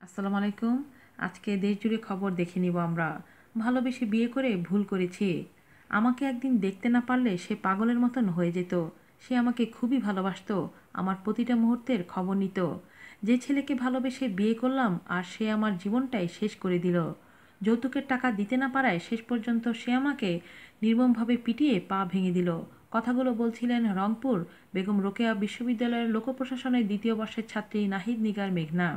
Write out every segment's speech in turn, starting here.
আসসালামু আলাইকুম। আজকে দেশ জুড়ে খবর দেখে নিব আমরা। ভালোবেসে বিয়ে করে ভুল করেছি। আমাকে একদিন দেখতে না পারলে সে পাগলের মতন হয়ে যেত। সে আমাকে খুবই ভালোবাসত, আমার প্রতিটা মুহূর্তের খবর নিত। যে ছেলেকে ভালোবেসে বিয়ে করলাম আর সে আমার জীবনটাই শেষ করে দিল। যৌতুকের টাকা দিতে না পারায় শেষ পর্যন্ত সে আমাকে নির্মমভাবে পিটিয়ে পা ভেঙে দিল। কথাগুলো বলছিলেন রংপুর বেগম রোকেয়া বিশ্ববিদ্যালয়ের লোকপ্রশাসনের দ্বিতীয় বর্ষের ছাত্রী নাহিদ নিগার মেঘনা।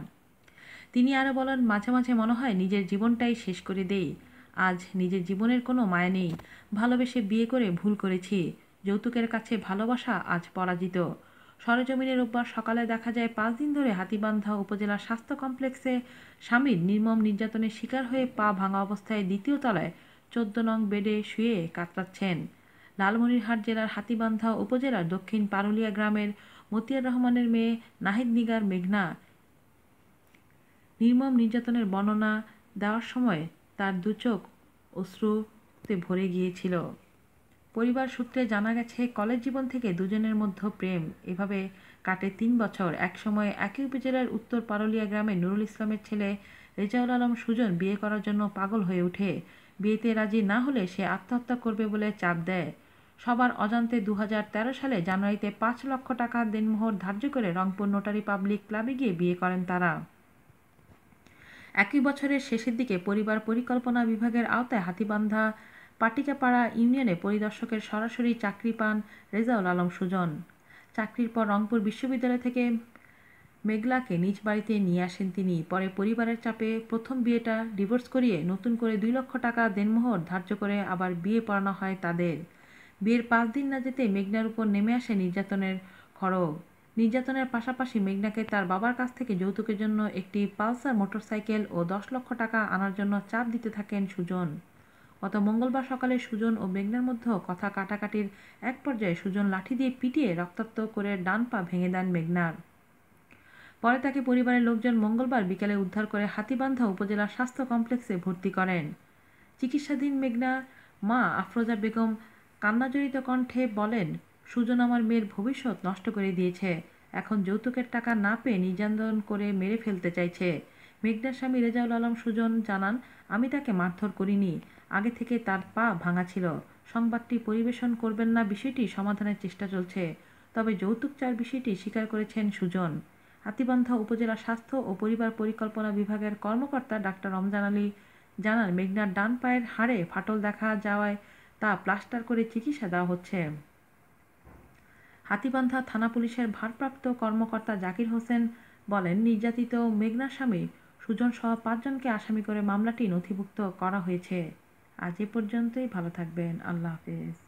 তিনি আরও বলেন, মাঝে মাঝে মনে হয় নিজের জীবনটাই শেষ করে দেই। আজ নিজের জীবনের কোনো মায়া নেই। ভালোবেসে বিয়ে করে ভুল করেছি। যৌতুকের কাছে ভালোবাসা আজ পরাজিত। সরজমিনের রোববার সকালে দেখা যায়, পাঁচ দিন ধরে হাতিবান্ধা উপজেলা স্বাস্থ্য কমপ্লেক্সে স্বামীর নির্মম নির্যাতনের শিকার হয়ে পা ভাঙা অবস্থায় দ্বিতীয় তলায় চোদ্দ নং বেডে শুয়ে কাতরাচ্ছেন। লালমনিরহাট জেলার হাতিবান্ধা উপজেলার দক্ষিণ পারুলিয়া গ্রামের মতিয়ার রহমানের মেয়ে নাহিদ নিগার মেঘনা নির্মম নির্যাতনের বর্ণনা দেওয়ার সময় তার দুচোখ অশ্রুতে ভরে গিয়েছিল। পরিবার সূত্রে জানা গেছে, কলেজ জীবন থেকে দুজনের মধ্যে প্রেম। এভাবে কাটে তিন বছর। একসময় একই উপজেলার উত্তর পারলিয়া গ্রামে নুরুল ইসলামের ছেলে রেজাউল আলম সুজন বিয়ে করার জন্য পাগল হয়ে ওঠে। বিয়েতে রাজি না হলে সে আত্মহত্যা করবে বলে চাপ দেয়। সবার অজান্তে দু হাজার তেরো সালে জানুয়ারিতে পাঁচ লক্ষ টাকা দেনমোহর ধার্য করে রংপুর নোটারি পাবলিক ক্লাবে গিয়ে বিয়ে করেন তারা। একই বছরের শেষের দিকে পরিবার পরিকল্পনা বিভাগের আওতায় হাতিবান্ধা পাটিকাপাড়া ইউনিয়নে পরিদর্শকের সরাসরি চাকরি পান রেজাউল আলম সুজন। চাকরির পর রংপুর বিশ্ববিদ্যালয় থেকে মেঘলাকে নিজ বাড়িতে নিয়ে আসেন তিনি। পরে পরিবারের চাপে প্রথম বিয়েটা ডিভোর্স করিয়ে নতুন করে দুই লক্ষ টাকা দেনমোহর ধার্য করে আবার বিয়ে পড়ানো হয় তাদের। বিয়ের পাঁচ দিন না যেতে মেঘনার উপর নেমে আসে নির্যাতনের খড়গ। নির্যাতনের পাশাপাশি মেঘনাকে তার বাবার কাছ থেকে যৌতুকের জন্য একটি পালসার মোটরসাইকেল ও দশ লক্ষ টাকা আনার জন্য চাপ দিতে থাকেন সুজন। গত মঙ্গলবার সকালে সুজন ও মেঘনার মধ্যে কথা কাটাকাটির এক পর্যায়ে সুজন লাঠি দিয়ে পিটিয়ে রক্তাক্ত করে ডান পা ভেঙে দেন মেঘনার। পরে তাকে পরিবারের লোকজন মঙ্গলবার বিকেলে উদ্ধার করে হাতিবান্ধা উপজেলা স্বাস্থ্য কমপ্লেক্সে ভর্তি করেন। চিকিৎসাধীন মেঘনা মা আফরোজা বেগম কান্নাজড়িত কণ্ঠে বলেন সুজন আমার মেয়ের ভবিষ্যৎ নষ্ট করে দিয়েছে। এখন যৌতুকের টাকা না পেয়ে নির্যাতন করে মেরে ফেলতে চাইছে। মেঘনার স্বামী রেজাউল আলম সুজন জানান, আমি তাকে মারধর করিনি। আগে থেকে তার পা ভাঙা ছিল। সংবাদটি পরিবেশন করবেন না বিষয়টি সমাধানের চেষ্টা চলছে। তবে যৌতুক চার বিষয়টি স্বীকার করেছেন সুজন। হাতিবান্ধা উপজেলা স্বাস্থ্য ও পরিবার পরিকল্পনা বিভাগের কর্মকর্তা ডাক্তার রমজান আলী জানান, মেঘনার ডান পায়ের হাড়ে ফাটল দেখা যাওয়ায় তা প্লাস্টার করে চিকিৎসা দেওয়া হচ্ছে। হাতিবান্ধা থানা পুলিশের ভারপ্রাপ্ত কর্মকর্তা জাকির হোসেন বলেন, নির্যাতিত মেঘনা স্বামী সুজন সহ পাঁচজনকে আসামি করে মামলাটি নথিভুক্ত করা হয়েছে। আজ এ পর্যন্তই, ভালো থাকবেন, আল্লাহ হাফেজ।